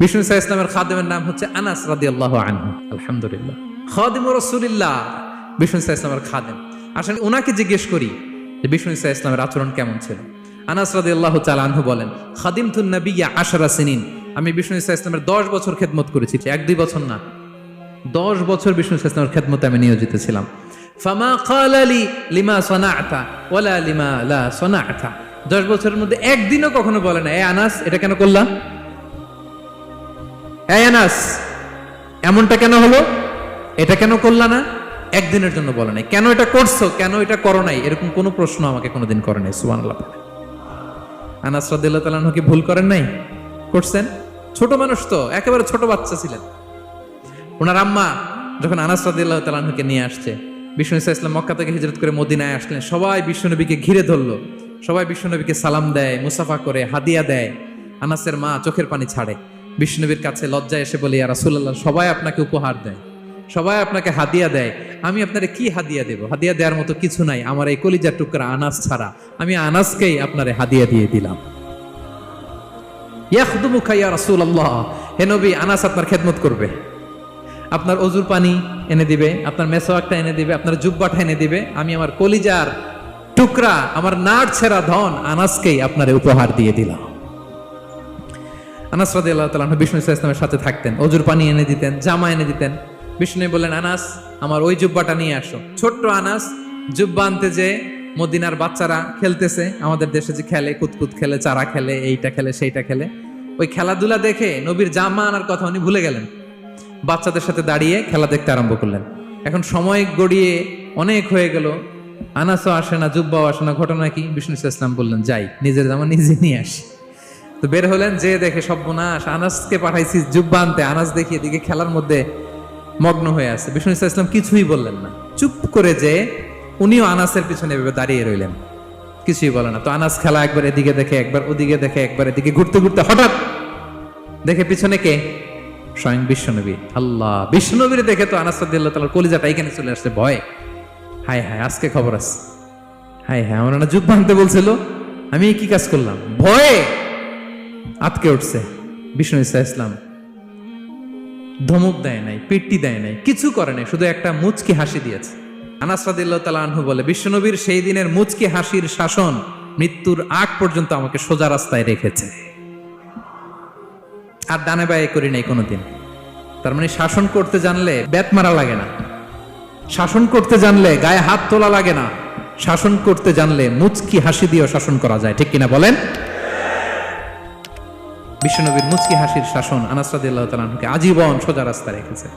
বিষ্ণু ইসা ইসলামের খাদেমের নাম হচ্ছে আনাস রাদি আল্লাহ আনহু। আলহামদুলিল্লাহ। খাদিম রসুলিল্লাহ, বিষ্ণু ইসা ইসলামের খাদেম। আসলে ওনাকে জিজ্ঞেস করি যে বিষ্ণু ইসা ইসলামের আচরণ কেমন ছিল? আনাস রাদি আল্লাহ আনহু বলেন খাদিম তুন নবিয়া আশারা সিনিন। আমি বিষ্ণু ইসা ইসলামের দশ বছর খেদমত করেছি এক দুই বছর না। দশ বছর বিষ্ণু ইসা ইসলামের খেদমতে আমি নিয়োজিত ছিলাম। ফামা কালালি লিমা সনাআতা ওয়ালা লিমা লা সনাআতা। দশ বছরের মধ্যে একদিনও কখনো বলে না, এ আনাস, এটা কেন করলাম? আনাস, এমনটা কেন হলো? এটা কেন করলা না? একদিনের জন্য বলে নাই। কেন এটা করছ? কেন এটা করো নাই? এরকম কোনো প্রশ্ন আমাকে কোনোদিন করে নাই সুবান আনাস রাদিল্লাহ তালাহ কি ভুল করেন নাই? করছেন? ছোট মানুষ তো, একেবারে ছোট বাচ্চা ছিলেন। ওনার আম্মা যখন আনাস রাদিল্লাহ তালাহকে নিয়ে আসছে, বিষ্ণু ইসা ইসলাম মক্কা থেকে হিজরত করে মদিনায় আসলেন, সবাই বিশ্বনবীকে ঘিরে ধরলো। সবাই বিশ্বনবীকে সালাম দেয়, মুসাফা করে, হাদিয়া দেয়। আনাসের মা চোখের পানি ছাড়ে। বিষ্ণুনবীর কাছে লজ্জা এসে বলি আর রাসূলুল্লাহ, সবাই আপনাকে উপহার দেয়, সবাই আপনাকে হাদিয়া দেয়। আমি আপনারে কি হাদিয়া দেব? হাদিয়া দেওয়ার মতো কিছু নাই। আমার এই কলিজার টুকরা আনাস ছাড়া আমি আনাসকেই আপনারে হাদিয়া দিয়ে দিলাম। ইয়াখদুমুকা ইয়া রাসূলুল্লাহ, হে নবী, আনাস আপনার খেদমত করবে। আপনার অজুর পানি এনে দিবে, আপনার মেসোয়াকটা এনে দিবে, আপনার জুব্বাটা এনে দিবে। আমি আমার কলিজার টুকরা, আমার নাট ছেঁড়া ধন আনাসকেই আপনারে উপহার দিয়ে দিলাম। আনাস রাদি আল্লাহ তালা বিষ্ণু ইসা ইসলামের সাথে থাকতেন। অজুর পানি এনে দিতেন, জামা এনে দিতেন। বিষ্ণু বললেন, আনাস, আমার ওই জুব্বাটা নিয়ে আসো। ছোট্ট আনাস জুব্বা আনতে যে মদিনার বাচ্চারা খেলতেছে, আমাদের দেশে যে খেলে, কুতকুত খেলে, চারা খেলে, এইটা খেলে, সেইটা খেলে, ওই খেলাধুলা দেখে নবীর জামা আনার কথা উনি ভুলে গেলেন। বাচ্চাদের সাথে দাঁড়িয়ে খেলা দেখতে আরম্ভ করলেন। এখন সময় গড়িয়ে অনেক হয়ে গেল। আনাসও আসে না, জুব্বাও আসে না। ঘটনা কি? বিষ্ণু ইসা ইসলাম বললেন, যাই, নিজের জামা নিজে নিয়ে আসি। তো বের হলেন, যে দেখে সর্বনাশ। আনাসকে পাঠাইছি জুব্বা আনতে আনাস দেখি এদিকে খেলার মধ্যে মগ্ন হয়ে আছে। বিষ্ণু ইসা ইসলাম কিছুই বললেন না। চুপ করে যে উনিও আনাসের পিছনে এভাবে দাঁড়িয়ে রইলেন। কিছুই বলে না। তো আনাস খেলা একবার এদিকে দেখে, একবার ওদিকে দেখে, একবার এদিকে ঘুরতে ঘুরতে হঠাৎ দেখে পিছনে কে? স্বয়ং বিশ্বনবী। আল্লাহ, বিশ্বনবীর দেখে তো আনাস রাদিয়াল্লাহু তাআলার কলিজাটা এখানে চলে আসছে। ভয়। হায় হায়, আজকে খবর আছে। হায় হায়, আমার না যুদ্ধ আনতে বলছিল, আমি কি কাজ করলাম? ভয়ে আটকে উঠছে। বিষ্ণু ইসা ইসলাম। ধমক দেয় নাই, পিট্টি দেয় নাই, কিছু করে নাই, শুধু একটা মুচকি হাসি দিয়েছে। বলে, বিশ্বনবীর সেই দিনের মুচকি হাসির শাসন মৃত্যুর আগ পর্যন্ত আমাকে সোজা রাস্তায় রেখেছে। আর ডানে বায়ে করি নাই কোনোদিন। তার মানে শাসন করতে জানলে ব্যাত মারা লাগে না। শাসন করতে জানলে গায়ে হাত তোলা লাগে না। শাসন করতে জানলে মুচকি হাসি দিয়েও শাসন করা যায়। ঠিক কিনা বলেন? বিশ্বনবীর মুচকি হাসির শাসন আনাসাদ আল্লাহ তাআলাকে আজীবন সোজা রাস্তা রেখেছে।